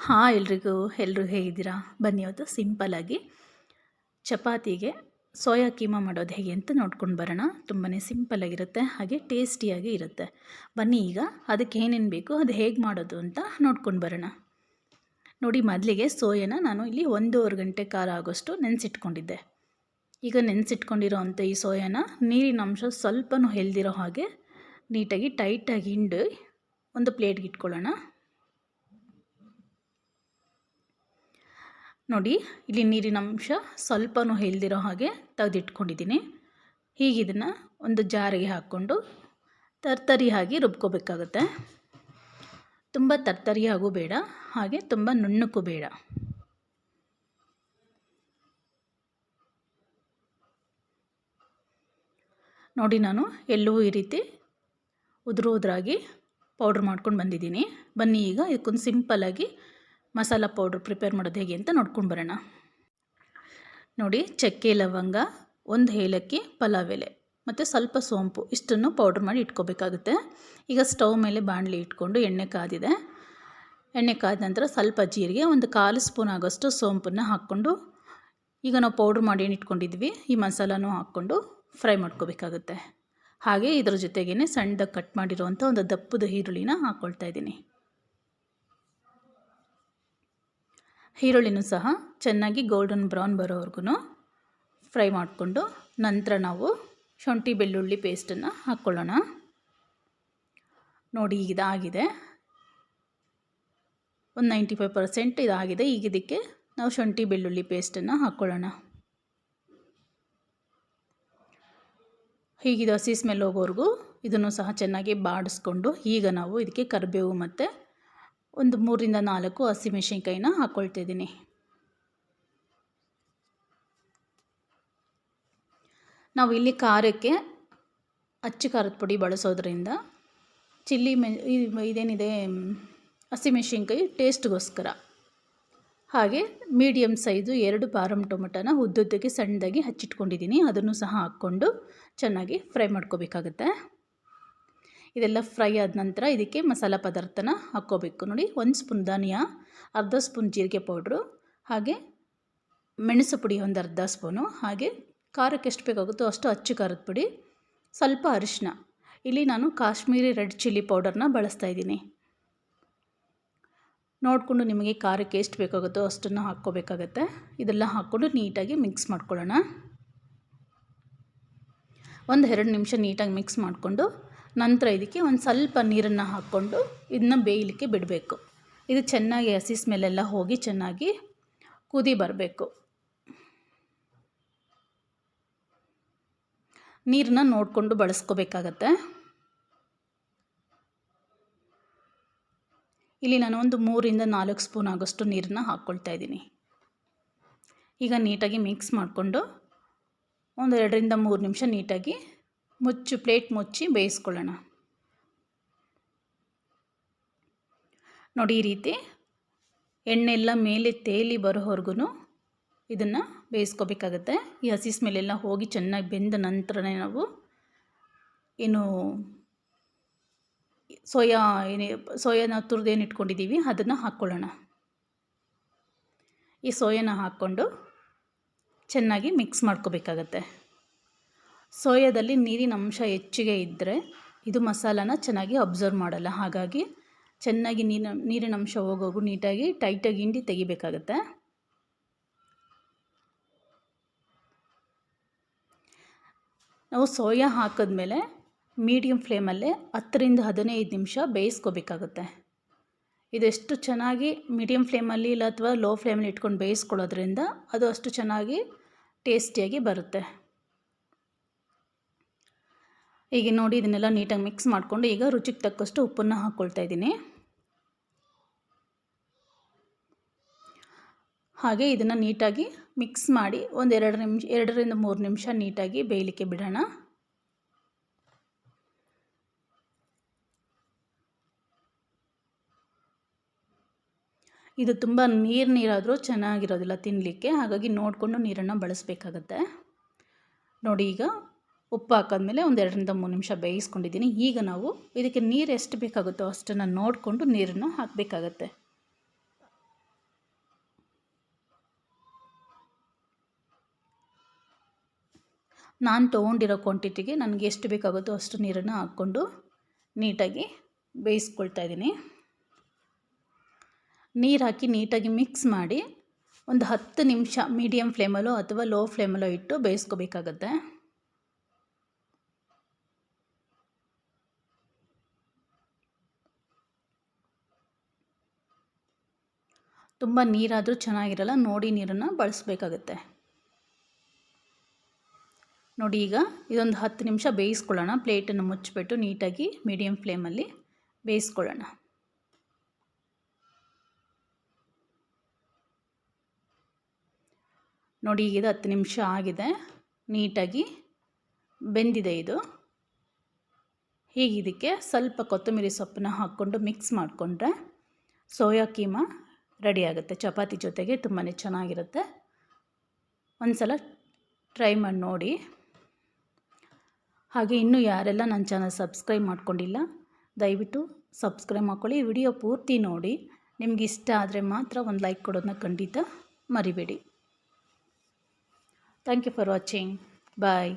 ಹಾಂ, ಎಲ್ರಿಗೂ ಎಲ್ಲರೂ ಹೇಗಿದ್ದೀರಾ? ಬನ್ನಿ ಅವತ್ತು ಸಿಂಪಲಾಗಿ ಚಪಾತಿಗೆ ಸೋಯಾ ಕೀಮಾ ಮಾಡೋದು ಹೇಗೆ ಅಂತ ನೋಡ್ಕೊಂಡು ಬರೋಣ. ತುಂಬಾ ಸಿಂಪಲಾಗಿರುತ್ತೆ ಹಾಗೆ ಟೇಸ್ಟಿಯಾಗಿ ಇರುತ್ತೆ. ಬನ್ನಿ ಈಗ ಅದಕ್ಕೆ ಏನೇನು ಬೇಕು, ಅದು ಹೇಗೆ ಮಾಡೋದು ಅಂತ ನೋಡ್ಕೊಂಡು ಬರೋಣ. ನೋಡಿ, ಮೊದಲಿಗೆ ಸೋಯಾನ ನಾನು ಇಲ್ಲಿ ಒಂದೂವರೆ ಗಂಟೆ ಕಾಲ ಆಗೋಷ್ಟು ನೆನೆಸಿಟ್ಕೊಂಡಿದ್ದೆ. ಈಗ ನೆನೆಸಿಟ್ಕೊಂಡಿರೋ ಅಂಥ ಈ ಸೋಯಾನ ನೀರಿನ ಅಂಶ ಸ್ವಲ್ಪನೂ ಹೆಲ್ದಿರೋ ಹಾಗೆ ನೀಟಾಗಿ ಟೈಟಾಗಿ ಹಿಂಡಿ ಒಂದು ಪ್ಲೇಟ್ಗೆ ಇಟ್ಕೊಳ್ಳೋಣ. ನೋಡಿ, ಇಲ್ಲಿ ನೀರಿನ ಅಂಶ ಸ್ವಲ್ಪನೂ ಹೆಲ್ದಿರೋ ಹಾಗೆ ತೆಗೆದಿಟ್ಕೊಂಡಿದ್ದೀನಿ. ಹೀಗೆ ಇದನ್ನು ಒಂದು ಜಾರಿಗೆ ಹಾಕ್ಕೊಂಡು ತರ್ತರಿಯಾಗಿ ರುಬ್ಕೋಬೇಕಾಗುತ್ತೆ. ತುಂಬ ತರ್ತರಿಯಾಗೂ ಬೇಡ, ಹಾಗೆ ತುಂಬ ನುಣ್ಣಕ್ಕೂ ಬೇಡ. ನೋಡಿ ನಾನು ಎಲ್ಲವೂ ಈ ರೀತಿ ಉದುರು ಉದುರಾಗಿ ಪೌಡ್ರ್ ಮಾಡ್ಕೊಂಡು ಬಂದಿದ್ದೀನಿ. ಬನ್ನಿ ಈಗ ಇದಕ್ಕೊಂದು ಸಿಂಪಲ್ಲಾಗಿ ಮಸಾಲ ಪೌಡ್ರ್ ಪ್ರಿಪೇರ್ ಮಾಡೋದು ಹೇಗೆ ಅಂತ ನೋಡ್ಕೊಂಡು ಬರೋಣ. ನೋಡಿ, ಚಕ್ಕೆ, ಲವಂಗ, ಒಂದು ಏಲಕ್ಕಿ, ಪಲಾವ್ ಎಲೆ ಮತ್ತು ಸ್ವಲ್ಪ ಸೋಂಪು ಇಷ್ಟನ್ನು ಪೌಡ್ರ್ ಮಾಡಿ ಇಟ್ಕೋಬೇಕಾಗುತ್ತೆ. ಈಗ ಸ್ಟವ್ ಮೇಲೆ ಬಾಣಲಿ ಇಟ್ಕೊಂಡು ಎಣ್ಣೆ ಕಾದಿದೆ. ಎಣ್ಣೆ ಕಾದ ನಂತರ ಸ್ವಲ್ಪ ಜೀರಿಗೆ, ಒಂದು ಕಾಲು ಸ್ಪೂನ್ ಆಗೋಷ್ಟು ಸೋಂಪನ್ನು ಹಾಕ್ಕೊಂಡು ಈಗ ನಾವು ಪೌಡ್ರ್ ಮಾಡಿ ಏನು ಇಟ್ಕೊಂಡಿದ್ವಿ, ಈ ಮಸಾಲನೂ ಹಾಕ್ಕೊಂಡು ಫ್ರೈ ಮಾಡ್ಕೋಬೇಕಾಗುತ್ತೆ. ಹಾಗೆ ಇದರ ಜೊತೆಗೇ ಸಣ್ಣದಾಗಿ ಕಟ್ ಮಾಡಿರುವಂಥ ಒಂದು ದಪ್ಪದ ಈರುಳ್ಳಿನ ಹಾಕ್ಕೊಳ್ತಾ ಇದ್ದೀನಿ. ಈರುಳ್ಳಿನೂ ಸಹ ಚೆನ್ನಾಗಿ ಗೋಲ್ಡನ್ ಬ್ರೌನ್ ಬರೋವರೆಗೂ ಫ್ರೈ ಮಾಡಿಕೊಂಡು ನಂತರ ನಾವು ಶುಂಠಿ ಬೆಳ್ಳುಳ್ಳಿ ಪೇಸ್ಟನ್ನು ಹಾಕ್ಕೊಳ್ಳೋಣ ನೋಡಿ ಇದಾಗಿದೆ. ಒಂದು ನೈಂಟಿ ಫೈವ್ ಪರ್ಸೆಂಟ್ ಇದಾಗಿದೆ. ಈಗ ಇದಕ್ಕೆ ನಾವು ಶುಂಠಿ ಬೆಳ್ಳುಳ್ಳಿ ಪೇಸ್ಟನ್ನು ಹಾಕ್ಕೊಳ್ಳೋಣ ಹೀಗಿದು ಹಸಿ ಸ್ಮೆಲ್ ಹೋಗೋವರೆಗೂ ಇದನ್ನು ಸಹ ಚೆನ್ನಾಗಿ ಬಾಡಿಸ್ಕೊಂಡು ಈಗ ನಾವು ಇದಕ್ಕೆ ಕರಿಬೇವು ಮತ್ತು ಒಂದು ಮೂರಿಂದ ನಾಲ್ಕು ಹಸಿಮೆಣ್ಸಿನ್ಕಾಯಿನ ಹಾಕ್ಕೊಳ್ತಿದ್ದೀನಿ ನಾವು ಇಲ್ಲಿ ಖಾರಕ್ಕೆ ಅಚ್ಚು ಖಾರದ ಪುಡಿ ಬಳಸೋದ್ರಿಂದ ಚಿಲ್ಲಿ ಮೆ ಇದೇನಿದೆ ಹಸಿಮೆಣ್ಸಿನ್ಕಾಯಿ ಟೇಸ್ಟ್ಗೋಸ್ಕರ. ಹಾಗೆ ಮೀಡಿಯಮ್ ಸೈಜು ಎರಡು ಪಾರಮ್ ಟೊಮೊಟೊನ ಉದ್ದುದ್ದಕ್ಕೆ ಸಣ್ಣದಾಗಿ ಹಚ್ಚಿಟ್ಕೊಂಡಿದ್ದೀನಿ. ಅದನ್ನು ಸಹ ಹಾಕ್ಕೊಂಡು ಚೆನ್ನಾಗಿ ಫ್ರೈ ಮಾಡ್ಕೋಬೇಕಾಗತ್ತೆ. ಇದೆಲ್ಲ ಫ್ರೈ ಆದ ನಂತರ ಇದಕ್ಕೆ ಮಸಾಲೆ ಪದಾರ್ಥನ ಹಾಕ್ಕೋಬೇಕು. ನೋಡಿ, ಒಂದು ಸ್ಪೂನ್ ಧನಿಯಾ, ಅರ್ಧ ಸ್ಪೂನ್ ಜೀರಿಗೆ ಪೌಡ್ರು, ಹಾಗೆ ಮೆಣಸು ಪುಡಿ ಒಂದು ಅರ್ಧ ಸ್ಪೂನು, ಹಾಗೆ ಖಾರಕ್ಕೆ ಎಷ್ಟು ಬೇಕಾಗುತ್ತೋ ಅಷ್ಟು ಅಚ್ಚು ಖಾರದ ಪುಡಿ, ಸ್ವಲ್ಪ ಅರಿಶಿನ ಇಲ್ಲಿ ನಾನು ಕಾಶ್ಮೀರಿ ರೆಡ್ ಚಿಲ್ಲಿ ಪೌಡರ್ನ ಬಳಸ್ತಾ ಇದ್ದೀನಿ. ನೋಡಿಕೊಂಡು ನಿಮಗೆ ಖಾರಕ್ಕೆ ಎಷ್ಟು ಬೇಕಾಗುತ್ತೋ ಅಷ್ಟನ್ನು ಹಾಕ್ಕೋಬೇಕಾಗತ್ತೆ. ಇದೆಲ್ಲ ಹಾಕ್ಕೊಂಡು ನೀಟಾಗಿ ಮಿಕ್ಸ್ ಮಾಡ್ಕೊಳ್ಳೋಣ. ಒಂದು ಎರಡು ನಿಮಿಷ ನೀಟಾಗಿ ಮಿಕ್ಸ್ ಮಾಡಿಕೊಂಡು ನಂತರ ಇದಕ್ಕೆ ಒಂದು ಸ್ವಲ್ಪ ನೀರನ್ನು ಹಾಕ್ಕೊಂಡು ಇದನ್ನ ಬೇಯಲಿಕ್ಕೆ ಬಿಡಬೇಕು. ಇದು ಚೆನ್ನಾಗಿ ಹಸಿ ಸ್ಮೆಲ್ಲೆಲ್ಲ ಹೋಗಿ ಚೆನ್ನಾಗಿ ಕುದಿ ಬರಬೇಕು. ನೀರನ್ನ ನೋಡಿಕೊಂಡು ಬಳಸ್ಕೋಬೇಕಾಗತ್ತೆ. ಇಲ್ಲಿ ನಾನು ಒಂದು ಮೂರಿಂದ ನಾಲ್ಕು ಸ್ಪೂನ್ ಆಗೋಷ್ಟು ನೀರನ್ನ ಹಾಕ್ಕೊಳ್ತಾ ಇದ್ದೀನಿ. ಈಗ ನೀಟಾಗಿ ಮಿಕ್ಸ್ ಮಾಡಿಕೊಂಡು ಒಂದು ಎರಡರಿಂದ ಮೂರು ನಿಮಿಷ ನೀಟಾಗಿ ಮುಚ್ಚು, ಪ್ಲೇಟ್ ಮುಚ್ಚಿ ಬೇಯಿಸ್ಕೊಳ್ಳೋಣ. ನೋಡಿ ಈ ರೀತಿ ಎಣ್ಣೆಲ್ಲ ಮೇಲೆ ತೇಲಿ ಬರೋವರೆಗೂ ಇದನ್ನು ಬೇಯಿಸ್ಕೋಬೇಕಾಗತ್ತೆ. ಈ ಹಸಿ ಸ್ಮೆಲ್ಲೆಲ್ಲ ಹೋಗಿ ಚೆನ್ನಾಗಿ ಬೆಂದ ನಂತರನೇ ನಾವು ಏನು ಸೋಯಾ ಏನೇ ಸೋಯಾನ ತುರಿದೇನು ಇಟ್ಕೊಂಡಿದ್ದೀವಿ, ಅದನ್ನು ಹಾಕ್ಕೊಳ್ಳೋಣ. ಈ ಸೋಯಾನ ಹಾಕ್ಕೊಂಡು ಚೆನ್ನಾಗಿ ಮಿಕ್ಸ್ ಮಾಡ್ಕೋಬೇಕಾಗತ್ತೆ. ಸೋಯಾದಲ್ಲಿ ನೀರಿನ ಅಂಶ ಹೆಚ್ಚಿಗೆ ಇದ್ದರೆ ಇದು ಮಸಾಲಾನ ಚೆನ್ನಾಗಿ ಅಬ್ಸರ್ವ್ ಮಾಡಲ್ಲ. ಹಾಗಾಗಿ ಚೆನ್ನಾಗಿ ನೀರಿನ ನೀರಿನ ಅಂಶ ಹೋಗೋಗು ನೀಟಾಗಿ, ಟೈಟಾಗಿ ಹಿಂಡಿ ತೆಗಿಬೇಕಾಗತ್ತೆ. ನಾವು ಸೋಯಾ ಹಾಕಿದ್ಮೇಲೆ ಮೀಡಿಯಮ್ ಫ್ಲೇಮಲ್ಲೇ ಹತ್ತರಿಂದ ಹದಿನೈದು ನಿಮಿಷ ಬೇಯಿಸ್ಕೋಬೇಕಾಗುತ್ತೆ. ಇದೆಷ್ಟು ಚೆನ್ನಾಗಿ ಮೀಡಿಯಮ್ ಫ್ಲೇಮಲ್ಲಿ ಇಲ್ಲ ಅಥವಾ ಲೋ ಫ್ಲೇಮಲ್ಲಿ ಇಟ್ಕೊಂಡು ಬೇಯಿಸ್ಕೊಳ್ಳೋದ್ರಿಂದ ಅದು ಅಷ್ಟು ಚೆನ್ನಾಗಿ ಟೇಸ್ಟಿಯಾಗಿ ಬರುತ್ತೆ. ಈಗ ನೋಡಿ ಇದನ್ನೆಲ್ಲ ನೀಟಾಗಿ ಮಿಕ್ಸ್ ಮಾಡಿಕೊಂಡು ಈಗ ರುಚಿಗೆ ತಕ್ಕಷ್ಟು ಉಪ್ಪನ್ನು ಹಾಕ್ಕೊಳ್ತಾ ಇದ್ದೀನಿ. ಹಾಗೆ ಇದನ್ನು ನೀಟಾಗಿ ಮಿಕ್ಸ್ ಮಾಡಿ ಒಂದು ಎರಡು ನಿಮಿಷ, ಎರಡರಿಂದ ಮೂರು ನಿಮಿಷ ನೀಟಾಗಿ ಬೇಯಲಿಕ್ಕೆ ಬಿಡೋಣ. ಇದು ತುಂಬ ನೀರು ನೀರಾದರೂ ಚೆನ್ನಾಗಿರೋದಿಲ್ಲ ತಿನ್ನಲಿಕ್ಕೆ ಹಾಗಾಗಿ ನೋಡಿಕೊಂಡು ನೀರನ್ನು ಬಳಸಬೇಕಾಗತ್ತೆ. ನೋಡಿ ಈಗ ಉಪ್ಪು ಹಾಕಿದ್ಮೇಲೆ ಒಂದು ಎರಡರಿಂದ ಮೂರು ನಿಮಿಷ ಬೇಯಿಸ್ಕೊಂಡಿದ್ದೀನಿ. ಈಗ ನಾವು ಇದಕ್ಕೆ ನೀರು ಎಷ್ಟು ಬೇಕಾಗುತ್ತೋ ಅಷ್ಟನ್ನು ನೋಡಿಕೊಂಡು ನೀರನ್ನು ಹಾಕಬೇಕಾಗತ್ತೆ. ನಾನು ತೊಗೊಂಡಿರೋ ಕ್ವಾಂಟಿಟಿಗೆ ನನಗೆ ಎಷ್ಟು ಬೇಕಾಗುತ್ತೋ ಅಷ್ಟು ನೀರನ್ನು ಹಾಕ್ಕೊಂಡು ನೀಟಾಗಿ ಬೇಯಿಸ್ಕೊಳ್ತಾ ಇದ್ದೀನಿ. ನೀರು ಹಾಕಿ ನೀಟಾಗಿ ಮಿಕ್ಸ್ ಮಾಡಿ ಒಂದು ಹತ್ತು ನಿಮಿಷ ಮೀಡಿಯಮ್ ಫ್ಲೇಮಲ್ಲೋ ಅಥವಾ ಲೋ ಫ್ಲೇಮಲ್ಲೋ ಇಟ್ಟು ಬೇಯಿಸ್ಕೋಬೇಕಾಗತ್ತೆ. ತುಂಬ ನೀರಾದರೂ ಚೆನ್ನಾಗಿರಲ್ಲ, ನೋಡಿ ನೀರನ್ನು ಬಳಸಬೇಕಾಗತ್ತೆ. ನೋಡಿ ಈಗ ಇದೊಂದು ಹತ್ತು ನಿಮಿಷ ಬೇಯಿಸ್ಕೊಳ್ಳೋಣ. ಪ್ಲೇಟನ್ನು ಮುಚ್ಚಿಬಿಟ್ಟು ನೀಟಾಗಿ ಮೀಡಿಯಮ್ ಫ್ಲೇಮಲ್ಲಿ ಬೇಯಿಸ್ಕೊಳ್ಳೋಣ. ನೋಡಿ ಈಗ ಇದು ಹತ್ತು ನಿಮಿಷ ಆಗಿದೆ. ನೀಟಾಗಿ ಬೆಂದಿದೆ ಇದು. ಹೀಗೆ ಇದಕ್ಕೆ ಸ್ವಲ್ಪ ಕೊತ್ತಂಬರಿ ಸೊಪ್ಪನ್ನ ಹಾಕ್ಕೊಂಡು ಮಿಕ್ಸ್ ಮಾಡಿಕೊಂಡ್ರೆ ಸೋಯಾ ಕೀಮಾ ರೆಡಿ ಆಗುತ್ತೆ. ಚಪಾತಿ ಜೊತೆಗೆ ತುಂಬಾ ಚೆನ್ನಾಗಿರುತ್ತೆ. ಒಂದು ಸಲ ಟ್ರೈ ಮಾಡಿ ನೋಡಿ. ಹಾಗೆ ಇನ್ನೂ ಯಾರೆಲ್ಲ ನನ್ನ ಚಾನಲ್ ಸಬ್ಸ್ಕ್ರೈಬ್ ಮಾಡ್ಕೊಂಡಿಲ್ಲ, ದಯವಿಟ್ಟು ಸಬ್ಸ್ಕ್ರೈಬ್ ಮಾಡ್ಕೊಳ್ಳಿ. ವಿಡಿಯೋ ಪೂರ್ತಿ ನೋಡಿ. ನಿಮ್ಗೆ ಇಷ್ಟ ಆದರೆ ಮಾತ್ರ ಒಂದು ಲೈಕ್ ಕೊಡೋದನ್ನ ಖಂಡಿತ ಮರಿಬೇಡಿ. Thank you for watching bye